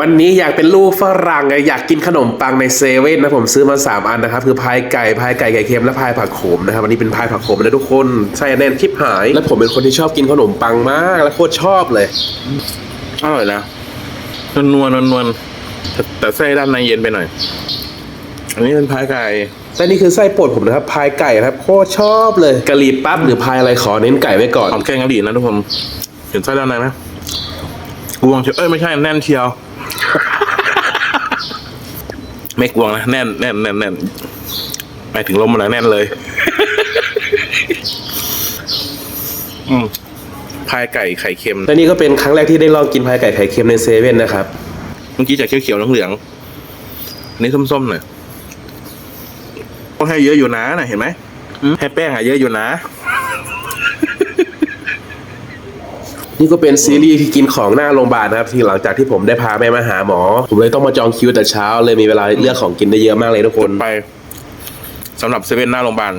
วันนี้อยากเป็นลูกฝรั่งไงอยากกินขนมปังในเซเว่นนะผมซื้อมา 3 อันนะครับ คือพายไก่พายไก่ไก่เค็มและพายผักโขมนะครับวันนี้เป็นพายผักโขมนะทุกคนไส้แน่นชิบหาย และผมเป็นคนที่ชอบกินขนมปังมาก และโคตรชอบเลยอร่อยนะนวลนวลนวลแต่แต่ไส้ด้านในเย็นไปหน่อย อันนี้เป็นพายไก่แต่นี่คือไส้โปรดผมนะครับพายไก่นะครับโคตรชอบเลยกะหรี่ปั๊บหรือพายอะไรขอเน้นไก่ไว้ก่อนหอมแกงกะหรี่นะทุกคนเห็นไส้ด้านในไหมกวงเชียวเอ้ยไม่ใช่แน่นเชียว ไม่กวงนะแน่นแน่นแน่นแน่นไปถึงลมมันแล้วแน่นเลย อืมพายไก่ไข่เค็มและนี่ก็เป็นครั้งแรกที่ได้ลองกินพายไก่ไข่เค็มในเซเว่นนะครับ เมื่อกี้จะเขียวๆเหลืองๆอันนี้ส้มๆหน่อยก็ให้เยอะอยู่นะน่ะเห็นไหมให้แป้งอะเยอะอยู่นะ นี่ก็เป็นซีรีส์ที่กินของหน้าโรงพยาบาลนะครับที่หลังจากที่ผมได้พาแม่มาหาหมอ ผมเลยต้องมาจองคิวแต่เช้าเลยมีเวลาเลือกของกินได้เยอะมากเลยทุกคนไปสำหรับเซเว่นหน้าโรงพยาบาล